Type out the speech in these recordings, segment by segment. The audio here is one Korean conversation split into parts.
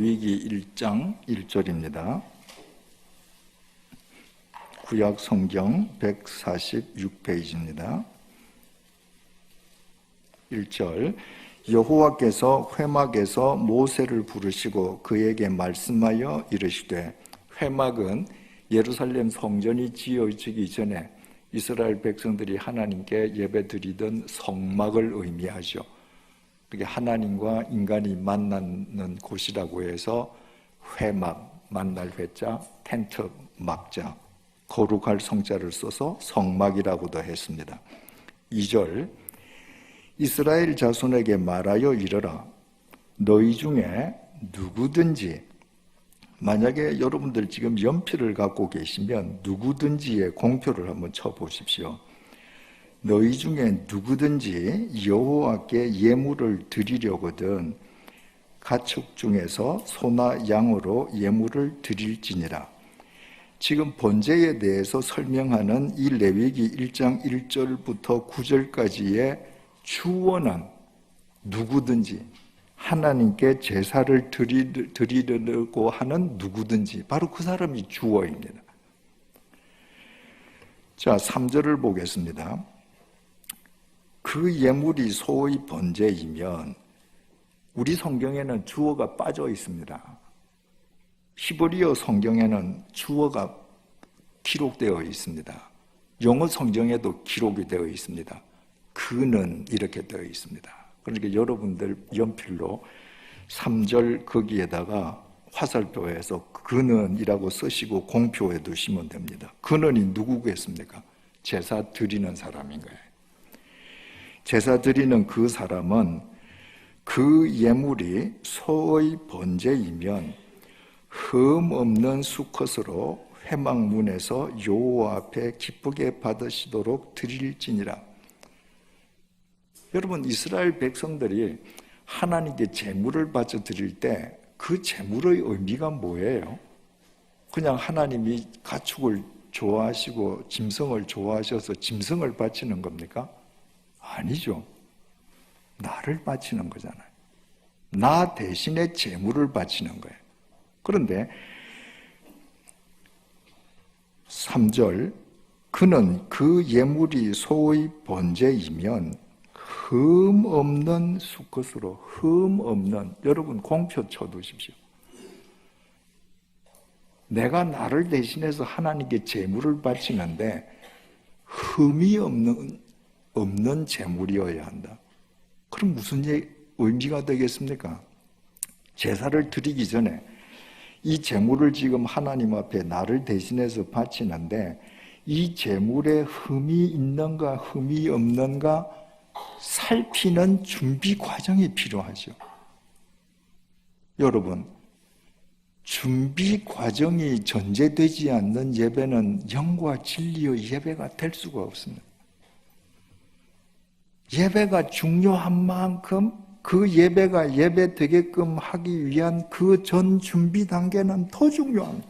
위기 1장 1절입니다. 구약 성경 146페이지입니다. 1절 여호와께서 회막에서 모세를 부르시고 그에게 말씀하여 이르시되 회막은 예루살렘 성전이 지어지기 전에 이스라엘 백성들이 하나님께 예배드리던 성막을 의미하죠. 그게 하나님과 인간이 만나는 곳이라고 해서 회막, 만날 회자, 텐트 막자, 거룩할 성자를 써서 성막이라고도 했습니다. 2절 이스라엘 자손에게 말하여 이르라 너희 중에 누구든지 만약에 여러분들 지금 연필을 갖고 계시면 누구든지의 공표를 한번 쳐 보십시오. 너희 중에 누구든지 여호와께 예물을 드리려거든 가축 중에서 소나 양으로 예물을 드릴지니라. 지금 번제에 대해서 설명하는 이 레위기 1장 1절부터 9절까지의 주어는 누구든지 하나님께 제사를 드리려고 하는 누구든지 바로 그 사람이 주어입니다. 자, 3절을 보겠습니다. 그 예물이 소의 번제이면 우리 성경에는 주어가 빠져 있습니다. 히브리어 성경에는 주어가 기록되어 있습니다. 영어 성경에도 기록이 되어 있습니다. 그는 이렇게 되어 있습니다. 그러니까 여러분들 연필로 3절 거기에다가 화살표에서 그는이라고 쓰시고 공표해 두시면 됩니다. 그는이 누구겠습니까? 제사 드리는 사람인 거예요. 제사 드리는 그 사람은 그 예물이 소의 번제이면 흠 없는 수컷으로 회막문에서 여호와 앞에 기쁘게 받으시도록 드릴지니라. 여러분 이스라엘 백성들이 하나님께 제물을 바쳐 드릴 때 그 제물의 의미가 뭐예요? 그냥 하나님이 가축을 좋아하시고 짐승을 좋아하셔서 짐승을 바치는 겁니까? 아니죠. 나를 바치는 거잖아요. 나 대신에 재물을 바치는 거예요. 그런데 3절 그는 그 예물이 소의 번제이면 흠 없는 수컷으로 흠 없는 여러분 공표 쳐두십시오. 내가 나를 대신해서 하나님께 제물을 바치는데 흠이 없는 없는 제물이어야 한다. 그럼 무슨 의미가 되겠습니까? 제사를 드리기 전에 이 제물을 지금 하나님 앞에 나를 대신해서 바치는데 이 제물에 흠이 있는가 흠이 없는가 살피는 준비 과정이 필요하죠. 여러분, 준비 과정이 전제되지 않는 예배는 영과 진리의 예배가 될 수가 없습니다. 예배가 중요한 만큼 그 예배가 예배 되게끔 하기 위한 그 전 준비 단계는 더 중요합니다.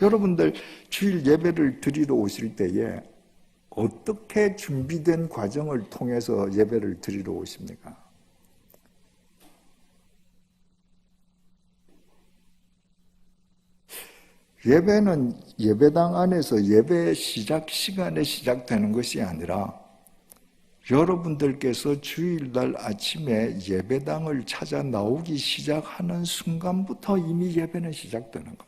여러분들 주일 예배를 드리러 오실 때에 어떻게 준비된 과정을 통해서 예배를 드리러 오십니까? 예배는 예배당 안에서 예배 시작 시간에 시작되는 것이 아니라 여러분들께서 주일날 아침에 예배당을 찾아 나오기 시작하는 순간부터 이미 예배는 시작되는 겁니다.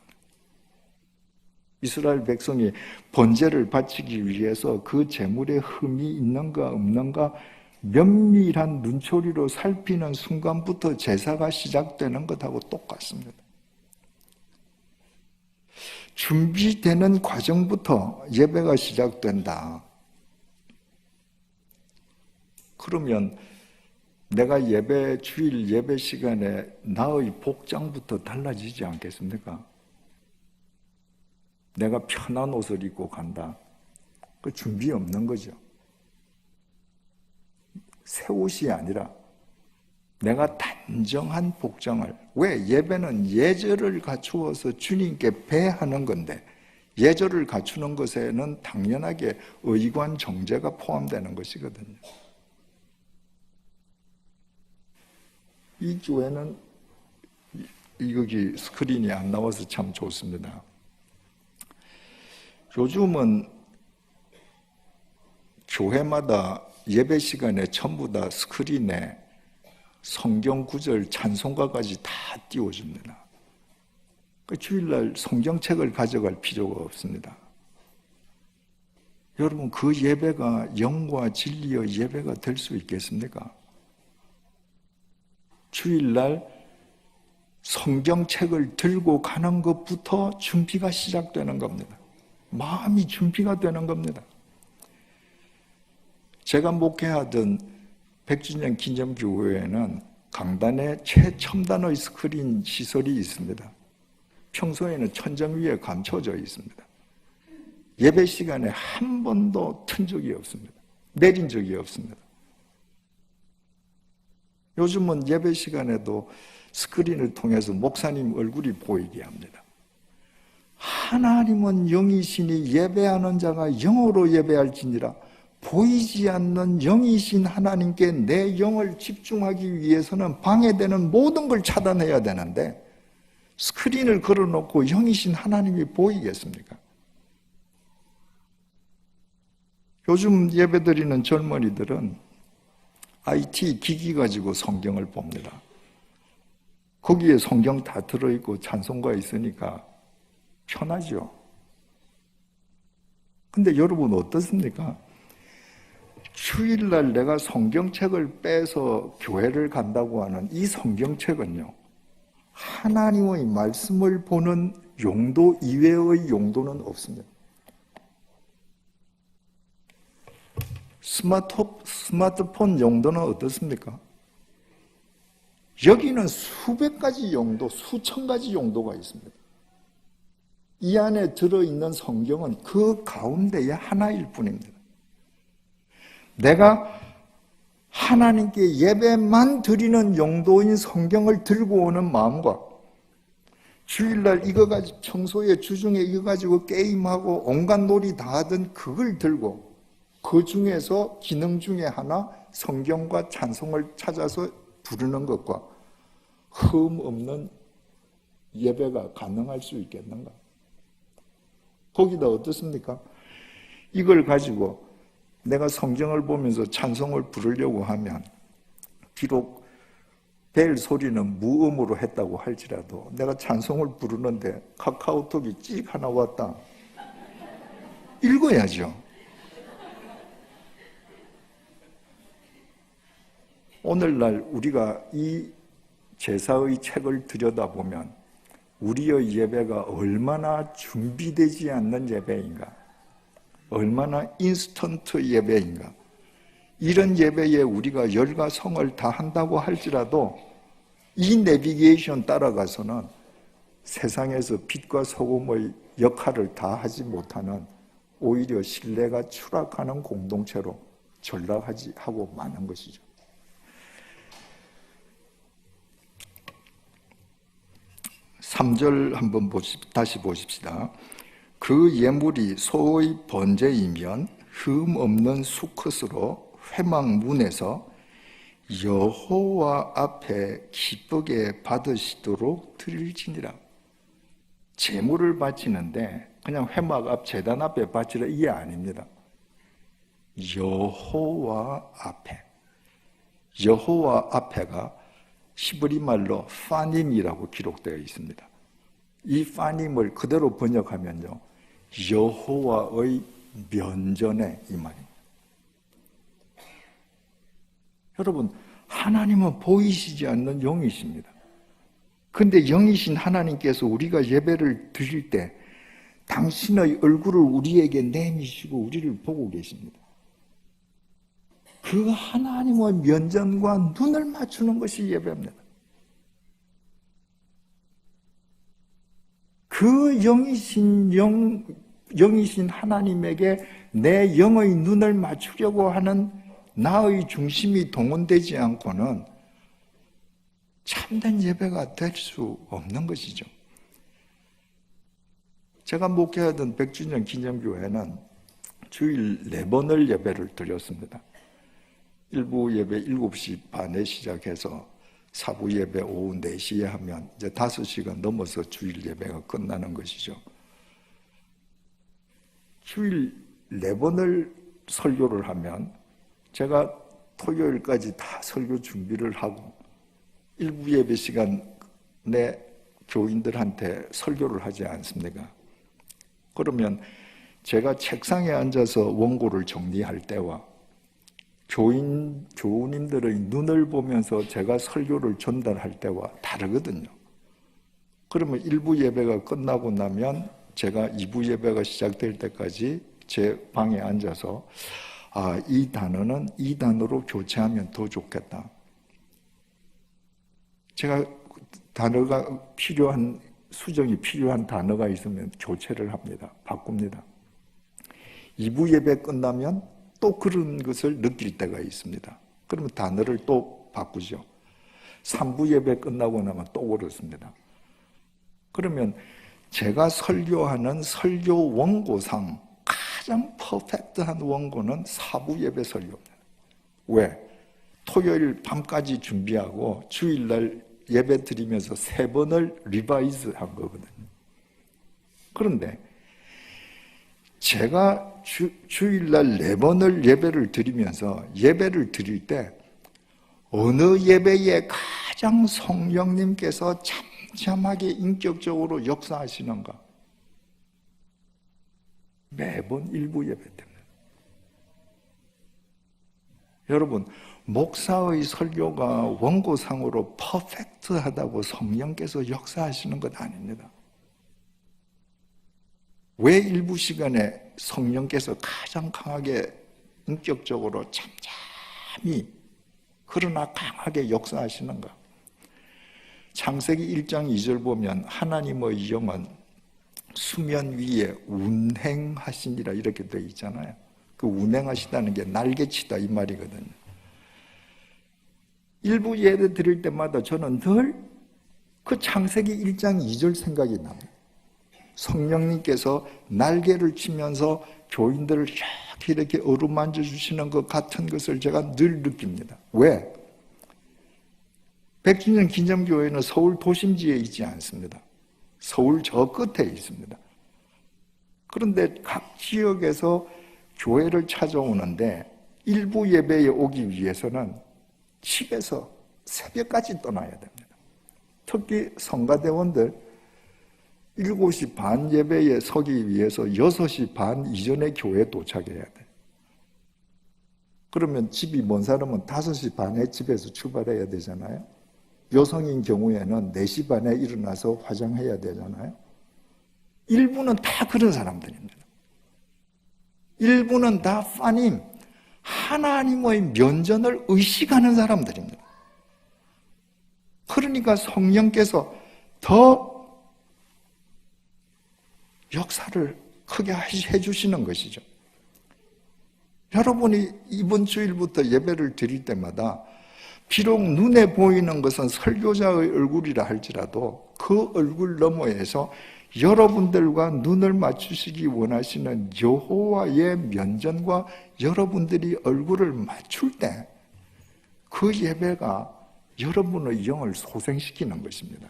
이스라엘 백성이 번제를 바치기 위해서 그 재물에 흠이 있는가 없는가 면밀한 눈초리로 살피는 순간부터 제사가 시작되는 것하고 똑같습니다. 준비되는 과정부터 예배가 시작된다. 그러면 내가 예배, 주일 예배 시간에 나의 복장부터 달라지지 않겠습니까? 내가 편한 옷을 입고 간다. 그 준비 없는 거죠. 새 옷이 아니라 내가 단정한 복장을 왜 예배는 예절을 갖추어서 주님께 배하는 건데 예절을 갖추는 것에는 당연하게 의관 정제가 포함되는 것이거든요. 이 교회는 이- 여기 스크린이 안 나와서 참 좋습니다. 요즘은 교회마다 예배 시간에 전부 다 스크린에 성경 구절 찬송가까지 다 띄워줍니다. 그 주일날 성경책을 가져갈 필요가 없습니다. 여러분 그 예배가 영과 진리의 예배가 될 수 있겠습니까? 주일날 성경책을 들고 가는 것부터 준비가 시작되는 겁니다. 마음이 준비가 되는 겁니다. 제가 목회하던 백주년 기념교회에는 강단에 최첨단의 스크린 시설이 있습니다. 평소에는 천정 위에 감춰져 있습니다. 예배 시간에 한 번도 튼 적이 없습니다. 내린 적이 없습니다. 요즘은 예배 시간에도 스크린을 통해서 목사님 얼굴이 보이게 합니다. 하나님은 영이시니 예배하는 자가 영으로 예배할지니라 보이지 않는 영이신 하나님께 내 영을 집중하기 위해서는 방해되는 모든 걸 차단해야 되는데 스크린을 걸어놓고 영이신 하나님이 보이겠습니까? 요즘 예배드리는 젊은이들은 IT 기기 가지고 성경을 봅니다. 거기에 성경 다 들어있고 찬송가 있으니까 편하죠. 근데 여러분 어떻습니까? 주일날 내가 성경책을 빼서 교회를 간다고 하는 이 성경책은요, 하나님의 말씀을 보는 용도 이외의 용도는 없습니다. 스마트, 스마트폰 용도는 어떻습니까? 여기는 수백 가지 용도, 수천 가지 용도가 있습니다. 이 안에 들어있는 성경은 그 가운데의 하나일 뿐입니다. 내가 하나님께 예배만 드리는 용도인 성경을 들고 오는 마음과 주일날 이거 가지고 평소에 주중에 이거 가지고 게임하고 온갖 놀이 다 하던 그걸 들고 그 중에서 기능 중에 하나 성경과 찬송을 찾아서 부르는 것과 흠 없는 예배가 가능할 수 있겠는가? 거기다 어떻습니까? 이걸 가지고 내가 성경을 보면서 찬송을 부르려고 하면 비록 벨 소리는 무음으로 했다고 할지라도 내가 찬송을 부르는데 카카오톡이 찍 하나 왔다. 읽어야죠. 오늘날 우리가 이 제사의 책을 들여다보면 우리의 예배가 얼마나 준비되지 않는 예배인가, 얼마나 인스턴트 예배인가, 이런 예배에 우리가 열과 성을 다 한다고 할지라도 이 내비게이션 따라가서는 세상에서 빛과 소금의 역할을 다 하지 못하는 오히려 신뢰가 추락하는 공동체로 전락하지 하고 마는 것이죠. 삼절 한번 보시, 다시 보십시다. 그 예물이 소의 번제이면 흠 없는 수컷으로 회막문에서 여호와 앞에 기쁘게 받으시도록 드릴지니라. 제물을 바치는데 그냥 회막 앞 재단 앞에 바치라 이게 아닙니다. 여호와 앞에 여호와 앞에가 히브리 말로 파님이라고 기록되어 있습니다. 이 파님을 그대로 번역하면요. 여호와의 면전에 이 말입니다. 여러분, 하나님은 보이시지 않는 영이십니다. 근데 영이신 하나님께서 우리가 예배를 드릴 때 당신의 얼굴을 우리에게 내미시고 우리를 보고 계십니다. 그 하나님의 면전과 눈을 맞추는 것이 예배입니다. 그 영이신 영, 영이신 하나님에게 내 영의 눈을 맞추려고 하는 나의 중심이 동원되지 않고는 참된 예배가 될 수 없는 것이죠. 제가 목회하던 백주년 기념교회는 주일 네 번을 예배를 드렸습니다. 일부 예배 7시 반에 시작해서 사부 예배 오후 4시에 하면 이제 5시간 넘어서 주일 예배가 끝나는 것이죠. 주일 네 번을 설교를 하면 제가 토요일까지 다 설교 준비를 하고 일부 예배 시간에 교인들한테 설교를 하지 않습니까? 그러면 제가 책상에 앉아서 원고를 정리할 때와 교인, 교우님들의 눈을 보면서 제가 설교를 전달할 때와 다르거든요. 그러면 일부 예배가 끝나고 나면 제가 2부 예배가 시작될 때까지 제 방에 앉아서 아, 이 단어는 이 단어로 교체하면 더 좋겠다. 제가 단어가 필요한, 수정이 필요한 단어가 있으면 교체를 합니다. 바꿉니다. 2부 예배 끝나면 또 그런 것을 느낄 때가 있습니다. 그러면 단어를 또 바꾸죠. 3부 예배 끝나고 나면 또 그렇습니다. 그러면 제가 설교하는 설교 원고상 가장 퍼펙트한 원고는 4부 예배 설교입니다. 왜? 토요일 밤까지 준비하고 주일날 예배 드리면서 세 번을 리바이즈 한 거거든요. 그런데 제가 주, 주일날 네 번을 예배를 드리면서 예배를 드릴 때 어느 예배에 가장 성령님께서 잠잠하게 인격적으로 역사하시는가? 매번 일부 예배 때문에. 여러분, 목사의 설교가 원고상으로 퍼펙트하다고 성령께서 역사하시는 것 아닙니다. 왜 일부 시간에 성령께서 가장 강하게 인격적으로 잠잠히 그러나 강하게 역사하시는가? 창세기 1장 2절 보면 하나님의 영은 수면 위에 운행하시니라 이렇게 되어 있잖아요. 그 운행하시다는 게 날개치다 이 말이거든요. 일부 예를 드릴 때마다 저는 늘 그 창세기 1장 2절 생각이 납니다. 성령님께서 날개를 치면서 교인들을 이렇게 이렇게 어루만져 주시는 것 같은 것을 제가 늘 느낍니다. 왜? 백주년 기념교회는 서울 도심지에 있지 않습니다. 서울 저 끝에 있습니다. 그런데 각 지역에서 교회를 찾아오는데 일부 예배에 오기 위해서는 집에서 새벽까지 떠나야 됩니다. 특히 성가대원들 7시 반 예배에 서기 위해서 6시 반 이전에 교회에 도착해야 돼. 그러면 집이 먼 사람은 5시 반에 집에서 출발해야 되잖아요. 여성인 경우에는 4시 반에 일어나서 화장해야 되잖아요. 일부는 다 그런 사람들입니다. 일부는 다 파님, 하나님의 면전을 의식하는 사람들입니다. 그러니까 성령께서 더 역사를 크게 해주시는 것이죠. 여러분이 이번 주일부터 예배를 드릴 때마다 비록 눈에 보이는 것은 설교자의 얼굴이라 할지라도 그 얼굴 너머에서 여러분들과 눈을 맞추시기 원하시는 여호와의 면전과 여러분들이 얼굴을 맞출 때 그 예배가 여러분의 영을 소생시키는 것입니다.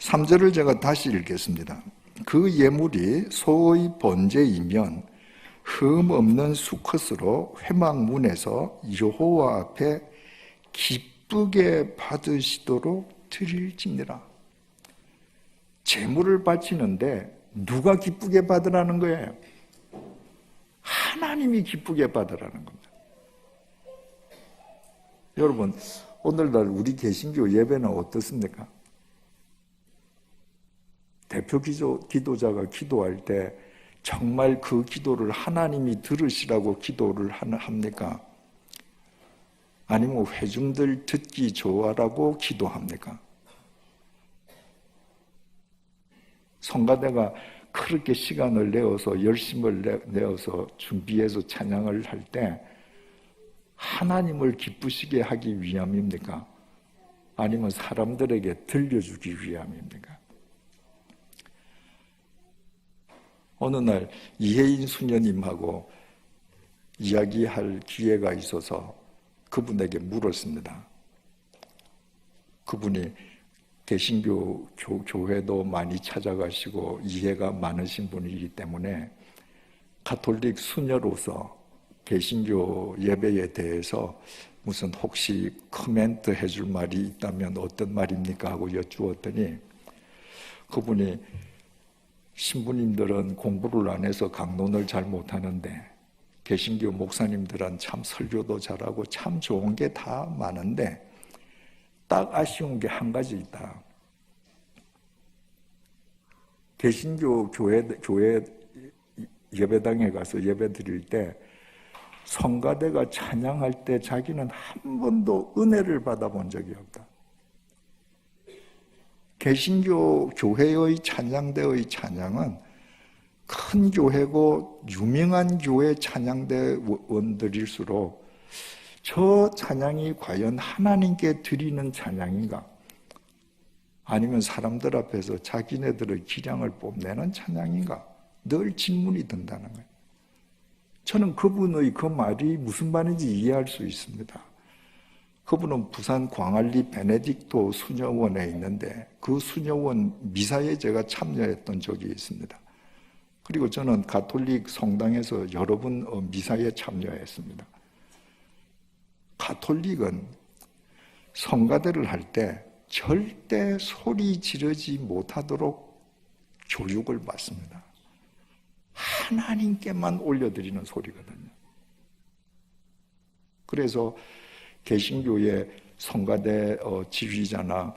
3절을 제가 다시 읽겠습니다. 그 예물이 소의 번제이면 흠 없는 수컷으로 회막문에서 여호와 앞에 기쁘게 받으시도록 드릴지니라. 제물을 바치는데 누가 기쁘게 받으라는 거예요? 하나님이 기쁘게 받으라는 겁니다. 여러분, 오늘날 우리 개신교 예배는 어떻습니까? 대표 기도, 기도자가 기도할 때 정말 그 기도를 하나님이 들으시라고 기도를 합니까? 아니면 회중들 듣기 좋아라고 기도합니까? 성가대가 그렇게 시간을 내어서 열심을 내어서 준비해서 찬양을 할 때 하나님을 기쁘시게 하기 위함입니까? 아니면 사람들에게 들려주기 위함입니까? 어느 날 이혜인 수녀님하고 이야기할 기회가 있어서 그분에게 물었습니다. 그분이 개신교 교, 교 회도 많이 찾아가시고 이해가 많으신 분이기 때문에 가톨릭 수녀로서 개신교 예배에 대해서 무슨 혹시 코멘트 해줄 말이 있다면 어떤 말입니까 하고 여쭈었더니 그분이 신부님들은 공부를 안 해서 강론을 잘 못하는데 개신교 목사님들은 참 설교도 잘하고 참 좋은 게 다 많은데 딱 아쉬운 게 한 가지 있다. 개신교 교회 교회 예배당에 가서 예배 드릴 때 성가대가 찬양할 때 자기는 한 번도 은혜를 받아본 적이 없다. 개신교 교회의 찬양대의 찬양은 큰 교회고 유명한 교회 찬양대원들일수록 저 찬양이 과연 하나님께 드리는 찬양인가? 아니면 사람들 앞에서 자기네들의 기량을 뽐내는 찬양인가? 늘 질문이 든다는 거예요. 저는 그분의 그 말이 무슨 말인지 이해할 수 있습니다. 그분은 부산 광안리 베네딕토 수녀원에 있는데 그 수녀원 미사에 제가 참여했던 적이 있습니다. 그리고 저는 가톨릭 성당에서 여러 번 어, 미사에 참여했습니다. 가톨릭은 성가대를 할 때 절대 소리 지르지 못하도록 교육을 받습니다. 하나님께만 올려드리는 소리거든요. 그래서 개신교의 성가대 어, 지휘자나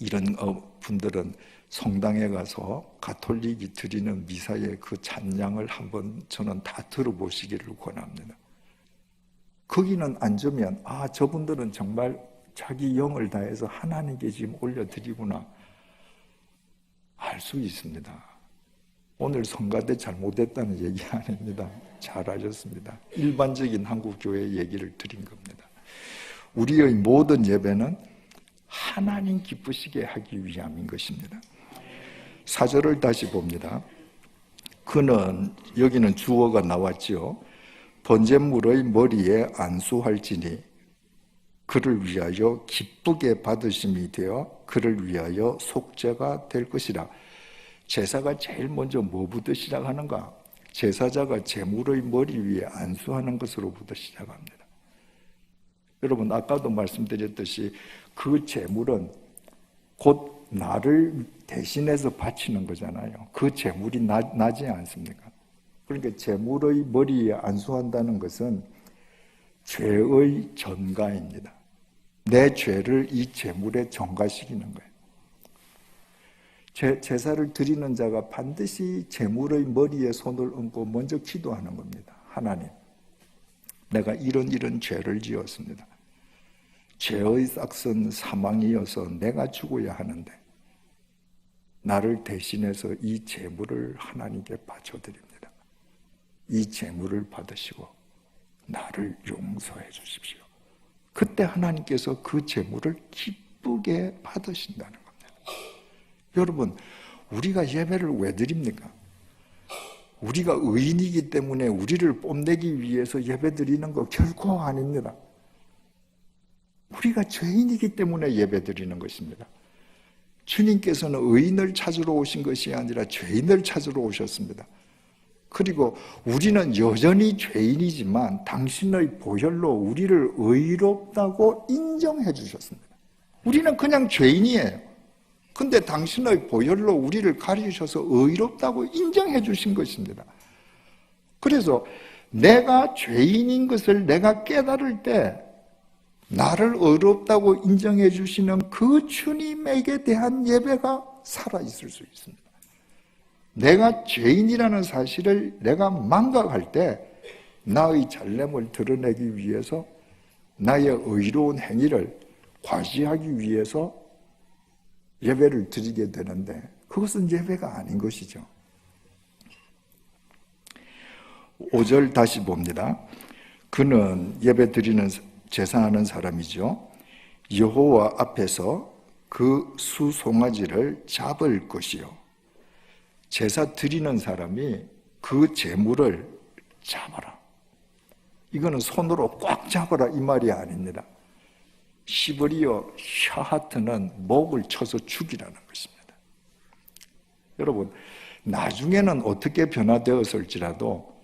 이런 어, 분들은 성당에 가서 가톨릭이 드리는 미사의 그 찬양을 한번 저는 다 들어보시기를 권합니다. 거기는 앉으면 아 저분들은 정말 자기 영을 다해서 하나님께 지금 올려드리구나 알 수 있습니다. 오늘 성가대 잘못했다는 얘기 아닙니다. 잘하셨습니다. 일반적인 한국 교회 얘기를 드린 겁니다. 우리의 모든 예배는 하나님 기쁘시게 하기 위함인 것입니다. 사절을 다시 봅니다. 그는 여기는 주어가 나왔지요. 번제물의 머리에 안수할지니 그를 위하여 기쁘게 받으심이 되어 그를 위하여 속죄가 될 것이라. 제사가 제일 먼저 뭐부터 시작하는가? 제사자가 제물의 머리 위에 안수하는 것으로부터 시작합니다. 여러분 아까도 말씀드렸듯이 그 제물은 곧 나를 대신해서 바치는 거잖아요. 그 제물이 나, 나지 않습니까? 그러니까 제물의 머리에 안수한다는 것은 죄의 전가입니다. 내 죄를 이 제물에 전가시키는 거예요. 제, 제사를 드리는 자가 반드시 제물의 머리에 손을 얹고 먼저 기도하는 겁니다. 하나님, 내가 이런 이런 죄를 지었습니다. 죄의 싹은 사망이어서 내가 죽어야 하는데 나를 대신해서 이 재물을 하나님께 바쳐드립니다. 이 재물을 받으시고 나를 용서해 주십시오. 그때 하나님께서 그 재물을 기쁘게 받으신다는 겁니다. 여러분, 우리가 예배를 왜 드립니까? 우리가 의인이기 때문에 우리를 뽐내기 위해서 예배 드리는 거 결코 아닙니다. 우리가 죄인이기 때문에 예배 드리는 것입니다. 주님께서는 의인을 찾으러 오신 것이 아니라 죄인을 찾으러 오셨습니다. 그리고 우리는 여전히 죄인이지만 당신의 보혈로 우리를 의롭다고 인정해 주셨습니다. 우리는 그냥 죄인이에요. 근데 당신의 보혈로 우리를 가리셔서 의롭다고 인정해 주신 것입니다. 그래서 내가 죄인인 것을 내가 깨달을 때 나를 어렵다고 인정해 주시는 그 주님에게 대한 예배가 살아있을 수 있습니다. 내가 죄인이라는 사실을 내가 망각할 때 나의 잘됨을 드러내기 위해서 나의 의로운 행위를 과시하기 위해서 예배를 드리게 되는데 그것은 예배가 아닌 것이죠. 5절 다시 봅니다. 그는 예배 드리는 제사하는 사람이죠. 여호와 앞에서 그 수송아지를 잡을 것이요. 제사 드리는 사람이 그 제물을 잡아라. 이거는 손으로 꽉 잡아라 이 말이 아닙니다. 시버리어 샤하트는 목을 쳐서 죽이라는 것입니다. 여러분, 나중에는 어떻게 변화되었을지라도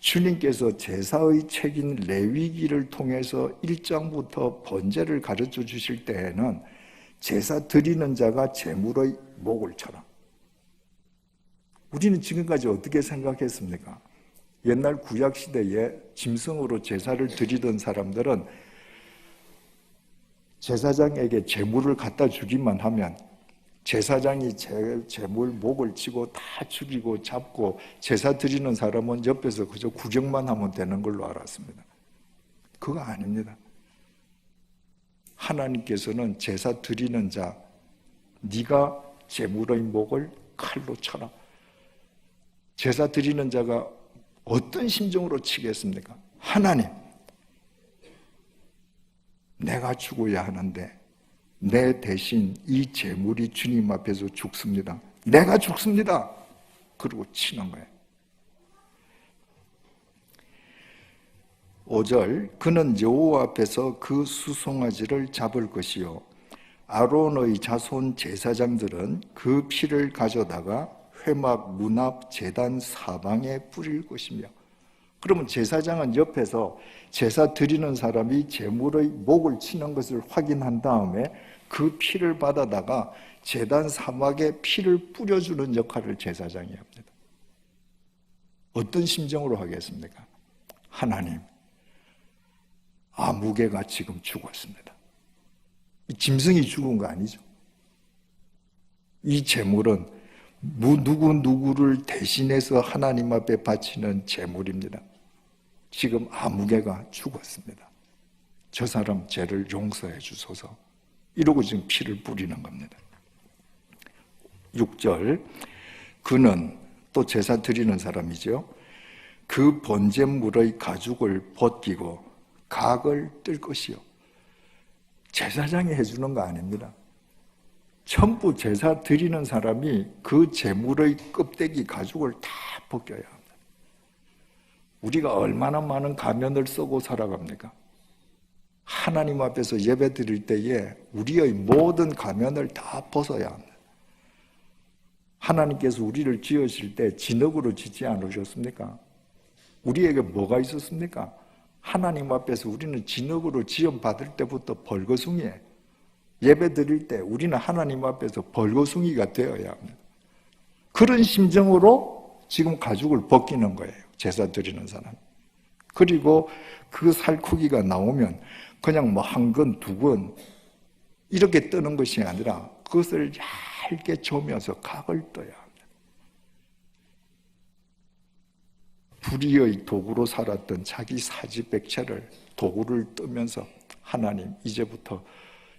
주님께서 제사의 책인 레위기를 통해서 1장부터 번제를 가르쳐 주실 때에는 제사 드리는 자가 제물의 목을 쳐라. 우리는 지금까지 어떻게 생각했습니까? 옛날 구약 시대에 짐승으로 제사를 드리던 사람들은 제사장에게 제물을 갖다 주기만 하면 제사장이 제, 제물 목을 치고 다 죽이고 잡고 제사 드리는 사람은 옆에서 그저 구경만 하면 되는 걸로 알았습니다. 그거 아닙니다. 하나님께서는 제사 드리는 자, 네가 제물의 목을 칼로 쳐라. 제사 드리는 자가 어떤 심정으로 치겠습니까? 하나님, 내가 죽어야 하는데 내 대신 이 재물이 주님 앞에서 죽습니다. 내가 죽습니다. 그리고 치는 거예요. 5절 그는 여호와 앞에서 그 수송아지를 잡을 것이요 아론의 자손 제사장들은 그 피를 가져다가 회막 문 앞 제단 사방에 뿌릴 것이며 그러면 제사장은 옆에서 제사 드리는 사람이 제물의 목을 치는 것을 확인한 다음에 그 피를 받아다가 제단 사막에 피를 뿌려주는 역할을 제사장이 합니다. 어떤 심정으로 하겠습니까? 하나님, 아무개가 지금 죽었습니다. 짐승이 죽은 거 아니죠? 이 제물은 누구 누구를 대신해서 하나님 앞에 바치는 제물입니다. 지금 아무개가 죽었습니다. 저 사람 죄를 용서해 주소서. 이러고 지금 피를 뿌리는 겁니다. 6절 그는 또 제사 드리는 사람이죠. 그 번제물의 가죽을 벗기고 각을 뜰 것이요. 제사장이 해주는 거 아닙니다. 전부 제사 드리는 사람이 그 제물의 껍데기 가죽을 다 벗겨야. 우리가 얼마나 많은 가면을 쓰고 살아갑니까? 하나님 앞에서 예배 드릴 때에 우리의 모든 가면을 다 벗어야 합니다. 하나님께서 우리를 지으실 때 진흙으로 짓지 않으셨습니까? 우리에게 뭐가 있었습니까? 하나님 앞에서 우리는 진흙으로 지음 받을 때부터 벌거숭이에 예배 드릴 때 우리는 하나님 앞에서 벌거숭이가 되어야 합니다. 그런 심정으로 지금 가죽을 벗기는 거예요. 제사 드리는 사람. 그리고 그 살코기가 나오면 그냥 뭐 한 건, 두 건, 이렇게 뜨는 것이 아니라 그것을 얇게 조면서 각을 떠야 합니다. 불의의 도구로 살았던 자기 사지백체를 도구를 뜨면서 하나님, 이제부터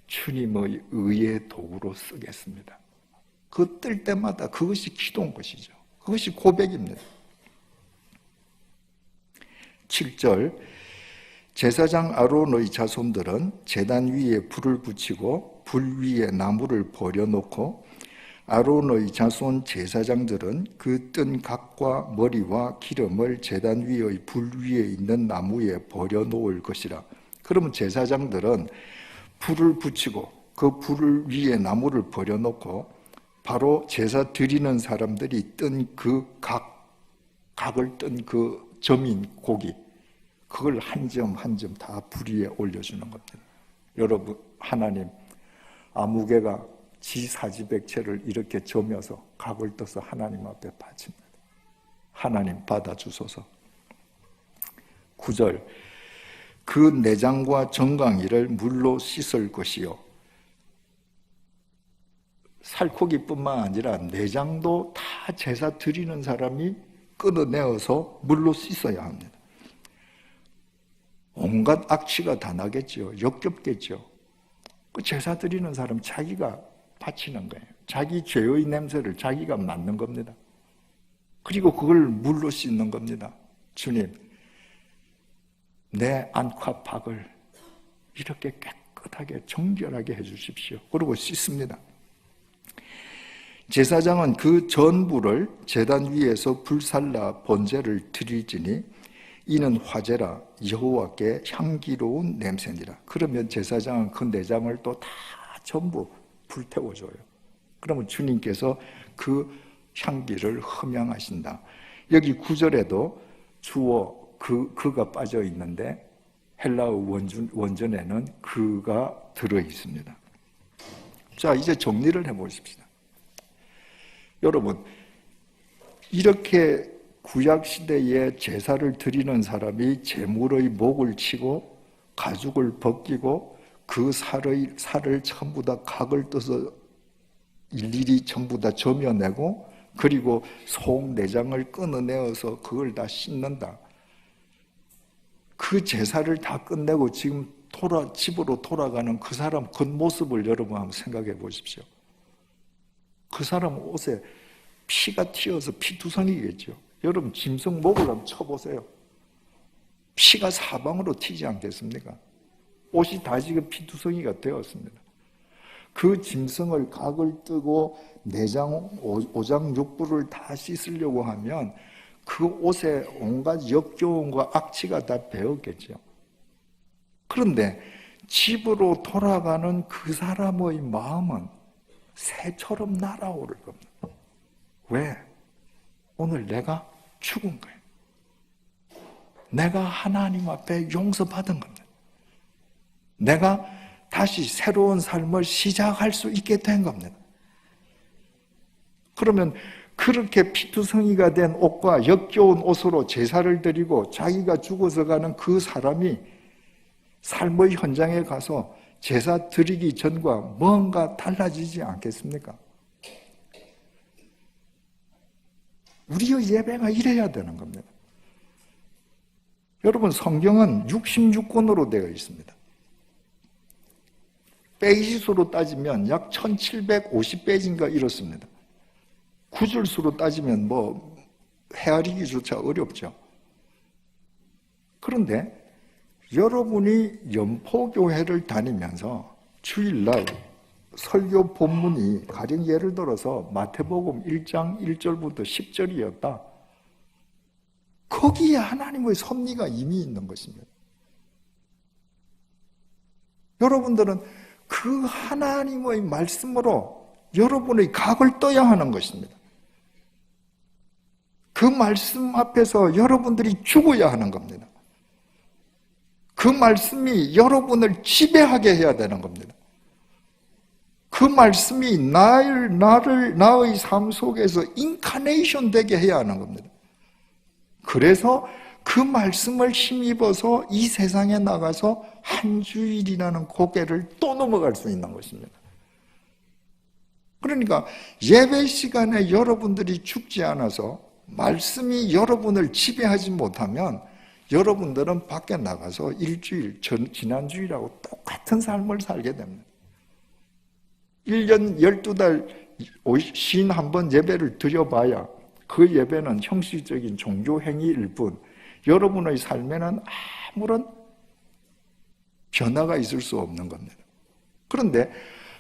주님의 의의 도구로 쓰겠습니다. 그 뜰 때마다 그것이 기도인 것이죠. 그것이 고백입니다. 7절 제사장 아론의 자손들은 제단 위에 불을 붙이고 불 위에 나무를 버려놓고 아론의 자손 제사장들은 그 뜬 각과 머리와 기름을 제단 위의 불 위에 있는 나무에 버려놓을 것이라. 그러면 제사장들은 불을 붙이고 그불 위에 나무를 버려놓고 바로 제사 드리는 사람들이 뜬 그 각, 각을 뜬 그 점인 고기, 그걸 한 점 한 점다불 위에 올려주는 겁니다. 여러분, 하나님, 아무개가 지 사지백체를 이렇게 점여서 각을 떠서 하나님 앞에 바칩니다. 하나님 받아주소서. 9절. 그 내장과 정강이를 물로 씻을 것이요. 살코기뿐만 아니라 내장도 다 제사 드리는 사람이 끊어내어서 물로 씻어야 합니다. 온갖 악취가 다 나겠죠. 역겹겠죠. 그 제사 드리는 사람 자기가 바치는 거예요. 자기 죄의 냄새를 자기가 맡는 겁니다. 그리고 그걸 물로 씻는 겁니다. 주님, 내 안과 박을 이렇게 깨끗하게 정결하게 해주십시오. 그리고 씻습니다. 제사장은 그 전부를 제단 위에서 불살라 번제를 드릴지니 이는 화제라 여호와께 향기로운 냄새니라. 그러면 제사장은 그 내장을 또 다 전부 불태워줘요. 그러면 주님께서 그 향기를 흠양하신다. 여기 구절에도 주어 그 그가 빠져 있는데 헬라어 원준, 원전에는 그가 들어 있습니다. 자, 이제 정리를 해 보십시다. 여러분, 이렇게 구약 시대에 제사를 드리는 사람이 제물의 목을 치고 가죽을 벗기고 그 살의 살을 전부 다 각을 떠서 일일이 전부 다 점여내고 그리고 속 내장을 끊어내어서 그걸 다 씻는다. 그 제사를 다 끝내고 지금 돌아 집으로 돌아가는 그 사람 겉모습을 여러분 한번 생각해 보십시오. 그 사람 옷에 피가 튀어서 피투성이겠죠. 여러분 짐승 목을 한번 쳐보세요. 피가 사방으로 튀지 않겠습니까? 옷이 다 지금 피투성이가 되었습니다. 그 짐승을 각을 뜨고 내장 오장 육부를 다 씻으려고 하면 그 옷에 온갖 역겨움과 악취가 다 배었겠죠. 그런데 집으로 돌아가는 그 사람의 마음은 새처럼 날아오를 겁니다. 왜? 오늘 내가 죽은 거예요. 내가 하나님 앞에 용서받은 겁니다. 내가 다시 새로운 삶을 시작할 수 있게 된 겁니다. 그러면 그렇게 피투성이가 된 옷과 역겨운 옷으로 제사를 드리고 자기가 죽어서 가는 그 사람이 삶의 현장에 가서 제사 드리기 전과 뭔가 달라지지 않겠습니까? 우리의 예배가 이래야 되는 겁니다. 여러분, 성경은 66권으로 되어 있습니다. 페이지 수로 따지면 약 1750페이지인가 이렇습니다. 구절 수로 따지면 뭐 헤아리기조차 어렵죠. 그런데 여러분이 연포교회를 다니면서 주일날 설교 본문이 가령 예를 들어서 마태복음 1장 1절부터 10절이었다. 거기에 하나님의 섭리가 이미 있는 것입니다. 여러분들은 그 하나님의 말씀으로 여러분의 각을 떠야 하는 것입니다. 그 말씀 앞에서 여러분들이 죽어야 하는 겁니다. 그 말씀이 여러분을 지배하게 해야 되는 겁니다. 그 말씀이 나를, 나를, 나의 삶 속에서 인카네이션 되게 해야 하는 겁니다. 그래서 그 말씀을 힘입어서 이 세상에 나가서 한 주일이라는 고개를 또 넘어갈 수 있는 것입니다. 그러니까 예배 시간에 여러분들이 죽지 않아서 말씀이 여러분을 지배하지 못하면 여러분들은 밖에 나가서 일주일, 지난주일하고 똑같은 삶을 살게 됩니다. 1년 12달 쉰한번 예배를 드려봐야 그 예배는 형식적인 종교 행위일 뿐 여러분의 삶에는 아무런 변화가 있을 수 없는 겁니다. 그런데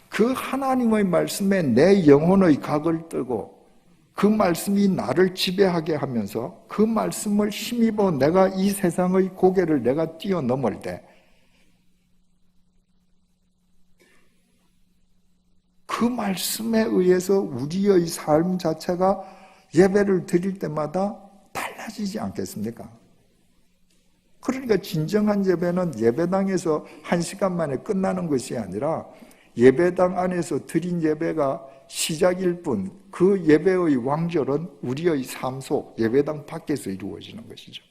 그 하나님의 말씀에 내 영혼의 각을 뜨고 그 말씀이 나를 지배하게 하면서 그 말씀을 힘입어 내가 이 세상의 고개를 내가 뛰어넘을 때 그 말씀에 의해서 우리의 삶 자체가 예배를 드릴 때마다 달라지지 않겠습니까? 그러니까 진정한 예배는 예배당에서 한 시간 만에 끝나는 것이 아니라 예배당 안에서 드린 예배가 시작일 뿐 그 예배의 왕절은 우리의 삶 속 예배당 밖에서 이루어지는 것이죠.